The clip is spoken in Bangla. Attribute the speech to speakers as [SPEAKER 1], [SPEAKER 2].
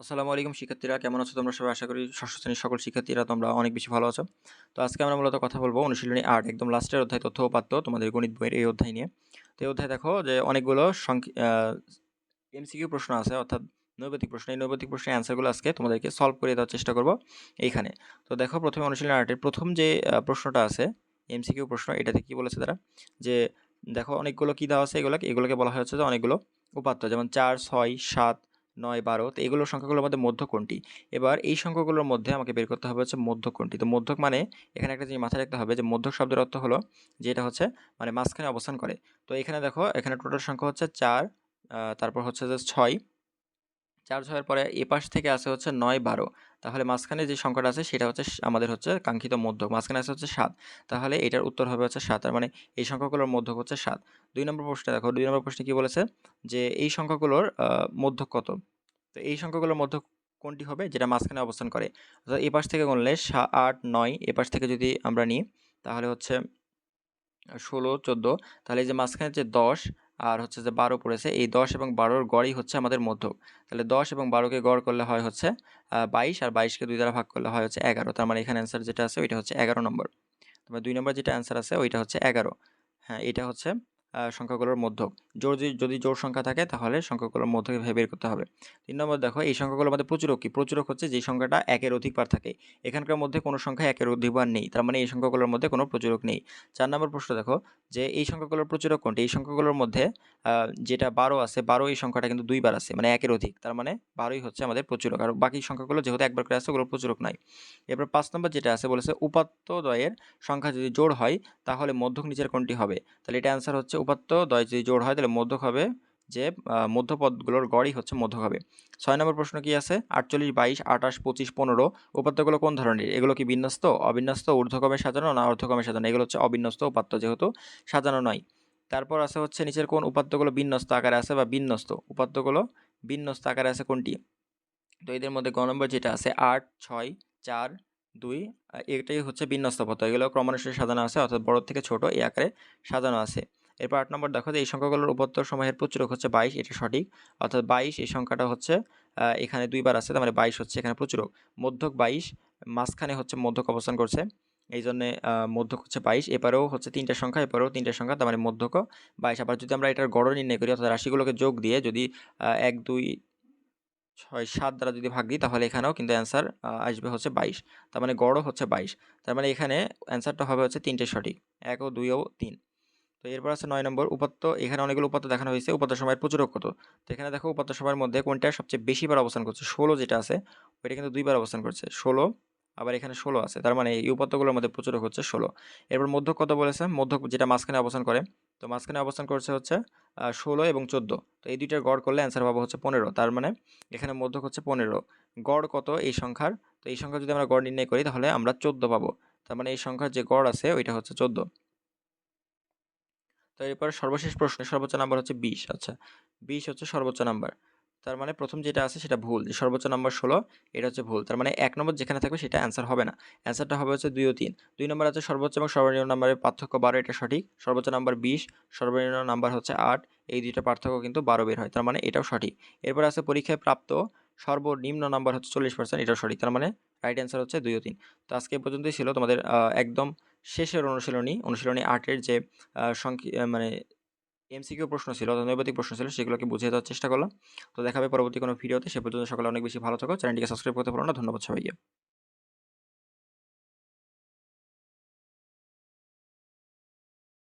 [SPEAKER 1] আসসালামু আলাইকুম শিক্ষার্থীরা, কেমন আছো তোমরা? সবাই আশা করি ষষ্ঠ শ্রেণির সকল শিক্ষার্থীরা তোমরা অনেক বেশি ভালো আছো। তো আজকে আমরা মূলত কথা বলব অনুশীলনী আর্ট একদম লাস্টের অধ্যায় তথ্য উপাত্ত তোমাদের গণিত বইয়ের এই অধ্যায় নিয়ে। তো এই অধ্যায় দেখো যে অনেকগুলো এমসিকিউ প্রশ্ন আছে, অর্থাৎ নৈবেদিক প্রশ্ন। এই নৈবেদিক প্রশ্নের অ্যান্সারগুলো আজকে তোমাদেরকে সলভ করে দেওয়ার চেষ্টা করব এইখানে। তো দেখো প্রথমে অনুশীলনী আর্টের প্রথম যে প্রশ্নটা আছে, এমসিকিউ প্রশ্ন, এটাতে কি বলেছে তারা? যে দেখো অনেকগুলো কী দেওয়া আছে এগুলোকে এগুলোকে বলা হয়েছে যে অনেকগুলো উপাত্ত, যেমন চার, ছয়, সাত নয়, বারো, তো এগুলো সংখ্যাগুলোর মধ্যে মধ্য কোনটি এবার এই সংখ্যাগুলোর মধ্যে আমাকে বের করতে হবে হচ্ছে মধ্য কোনটি তো মধ্যক মানে এখানে একটা জিনিস মাথায় রাখতে হবে যে মধ্যক শব্দের অর্থ হলো যে এটা হচ্ছে মানে মাঝখানে অবস্থান করে। তো এখানে দেখো, এখানে টোটাল সংখ্যা হচ্ছে চার তারপর হচ্ছে যে ছয়। চার ছয়ের পরে এ পাশ থেকে আসে হচ্ছে নয়, বারো। তাহলে মাঝখানে যে সংখ্যাটা আছে সেটা হচ্ছে আমাদের হচ্ছে কাঙ্ক্ষিত মধ্যক। মাঝখানে আছে হচ্ছে সাত। তাহলে এটার উত্তর হবে হচ্ছে সাত। তার মানে এই সংখ্যাগুলোর মধ্যক হচ্ছে সাত। দুই নম্বর প্রশ্নে দেখো। দুই নম্বর প্রশ্নে কি বলেছে? যে এই সংখ্যাগুলোর মধ্যক কত? তো এই সংখ্যাগুলোর মধ্যে কোনটি হবে? যেটা মাঝখানে অবস্থান করে। অর্থাৎ এ পাশ থেকে গুনলে সা, আট, নয়, এ পাশ থেকে যদি আমরা নিই, তাহলে হচ্ছে ষোলো, চোদ্দ। তাহলে এই যে মাঝখানে যে দশ আর হচ্ছে যে বারো পড়েছে, এই দশ এবং বারোর গড়ই হচ্ছে আমাদের মধ্যক। তাহলে দশ এবং বারোকে গড় করলে হয় হচ্ছে বাইশ আর বাইশকে দুই দ্বারা ভাগ করলে হয় হচ্ছে এগারো। তার মানে এখানে অ্যান্সার যেটা আছে, ওইটা হচ্ছে এগারো নম্বর। তারপরে দুই নম্বর যেটা অ্যান্সার আছে, ওইটা হচ্ছে এগারো। হ্যাঁ এটা হচ্ছে সংখ্যাগুলোর মধ্যক জোর যদি জোর সংখ্যা থাকে, তাহলে সংখ্যাগুলোর মধ্যকে ভেবে বের করতে হবে। তিন নম্বর দেখো, এই সংখ্যাগুলোর মধ্যে প্রচুরক কি? প্রচুরক হচ্ছে যে সংখ্যাটা একের অধিকবার থাকে। এখানকার মধ্যে কোনো সংখ্যা একের অধিকবার নেই। তার মানে এই সংখ্যাগুলোর মধ্যে কোনো প্রচুরক নেই। চার নম্বর প্রশ্ন দেখো, যে এই সংখ্যাগুলোর প্রচুরক কোনটি? এই সংখ্যাগুলোর মধ্যে যেটা বারো আছে, বারো এই সংখ্যাটা কিন্তু দুইবার আছে মানে একের অধিক। তার মানে বারোই হচ্ছে আমাদের প্রচুরক আর বাকি সংখ্যাগুলো যেহেতু একবার করে আছে ওগুলো প্রচুরক নাই। এরপর পাঁচ নম্বর যেটা আছে, বলেছে উপাত্তদ্বয়ের সংখ্যা যদি জোড় হয়, তাহলে মধ্যক নিচের কোনটি হবে? তাহলে এটা অ্যান্সার হচ্ছে উপাত্ত দ্বয় যদি জোড় হয়, তাহলে মধ্যক হবে যে মধ্যপদগুলোর গড়ই হচ্ছে মধ্যক হবে ছয় নম্বর প্রশ্ন কি আছে? আটচল্লিশ, বাইশ, আঠাশ, পঁচিশ, পনেরো উপাত্তগুলো কোন ধরনের? এগুলো কি বিন্যস্ত, অবিন্যস্ত ঊর্ধ্বকমে সাজানো না অর্ধকমে সাজানো? এগুলো হচ্ছে অবিন্যস্ত উপাত্ত যেহেতু সাজানো নয়। তারপর আছে হচ্ছে নিচের কোন উপাত্তগুলো বিন্যস্ত আকারে আছে বা বিন্যস্ত? উপাত্তগুলো বিন্যস্ত আকারে আছে কোনটি? তো এদের মধ্যে গ নম্বর যেটা আছে, আট, ছয়, চার, দুই এটাই হচ্ছে বিন্যস্ত পথ এগুলো ক্রমানুসারে সাজানো আছে, অর্থাৎ বড় থেকে ছোট এই আকারে সাজানো আছে। এরপর আট নম্বর দেখো যে এই সংখ্যাগুলোর উপাত্ত সময়ের প্রচুরক হচ্ছে বাইশ, এটা সঠিক। অর্থাৎ বাইশ, এই সংখ্যাটা হচ্ছে এখানে দুইবার আছে, তার মানে বাইশ হচ্ছে এখানে প্রচুরক মধ্যক বাইশ, মাঝখানে হচ্ছে মধ্যক অবস্থান করছে এই জন্যে মধ্যক হচ্ছে বাইশ এপারেও হচ্ছে তিনটা সংখ্যা এপারেও তিনটা সংখ্যা, তার মানে মধ্যক বাইশ। আবার যদি আমরা এটার গড় নির্ণয় করি, অর্থাৎ রাশিগুলোকে যোগ দিয়ে যদি এক, দুই, ছয়, সাত দ্বারা যদি ভাগ দিই, তাহলে এখানেও কিন্তু অ্যান্সার আসবে হচ্ছে বাইশ, তার মানে গড়ও হচ্ছে বাইশ। তার মানে এখানে অ্যান্সারটা হবে হচ্ছে তিনটে সঠিক, এক ও দুই ও তিন। তো এরপর আছে নয় নম্বর, উপাত্ত, এখানে অনেকগুলো উপাত্ত দেখানো হয়েছে, উপাত্ত সময়ের প্রচুরক কত? তো এখানে দেখো উপাত্ত সময়ের মধ্যে কোনটা সবচেয়ে বেশিবার অবস্থান করছে? ষোলো যেটা আছে, ওইটা কিন্তু দুইবার অবস্থান করছে। ষোলো, আবার এখানে ষোলো আছে, তার মানে এই উপাত্তগুলোর মধ্যে প্রচুরক হচ্ছে ষোলো। এরপর মধ্যক কত বলেছে? মধ্যক যেটা মাঝখানে অবস্থান করে, তো মাঝখানে অবস্থান করছে হচ্ছে ষোলো এবং চোদ্দ। তো এই দুইটার গড় করলে অ্যান্সার পাবো হচ্ছে পনেরো, তার মানে এখানে মধ্যক হচ্ছে পনেরো। গড় কত এই সংখ্যার? তো এই সংখ্যা যদি আমরা গড় নির্ণয় করি, তাহলে আমরা চোদ্দ পাবো। তার মানে এই সংখ্যার যে গড় আছে, ওইটা হচ্ছে চোদ্দ। তো এরপর সর্বশেষ প্রশ্নের সর্বোচ্চ নাম্বার হচ্ছে বিশ। আচ্ছা বিশ হচ্ছে সর্বোচ্চ নাম্বার। তার মানে প্রথম যেটা আছে সেটা ভুল। যে সর্বোচ্চ নাম্বার ষোলো, এটা হচ্ছে ভুল। তার মানে এক নম্বর যেখানে থাকবে সেটা অ্যান্সার হবে না। অ্যান্সারটা হবে হচ্ছে দুই ও তিন। দুই নম্বর আছে সর্বোচ্চ এবং সর্বনিম্ন নাম্বারের পার্থক্য বারো, এটা সঠিক। সর্বোচ্চ নাম্বার বিশ, সর্বনিম্ন নাম্বার হচ্ছে আট। এই দুইটা পার্থক্য কিন্তু বারো বের হয়, তার মানে এটাও সঠিক। এরপর আছে পরীক্ষায় প্রাপ্ত সর্বনিম্ন নাম্বার হচ্ছে চল্লিশ পার্সেন্ট এটাও সঠিক। তার মানে রাইট অ্যান্সার হচ্ছে দুই ও তিন। তো আজকে পর্যন্তই ছিল। তোমাদের একদম শেষের অনুশীলনী অনুশীলনী আটের যে আহ, মানে এমসিকিউ প্রশ্ন ছিল নৈবেদিক প্রশ্ন ছিল সেগুলোকে বুঝিয়ে দেওয়ার চেষ্টা করলাম। তো দেখাবে পরবর্তী কোনো ভিডিওতে সে পর্যন্ত সকালে অনেক বেশি ভালো থাকো। চ্যানেলটিকে সাবস্ক্রাইব করতে পারো না। ধন্যবাদ সবাইকে।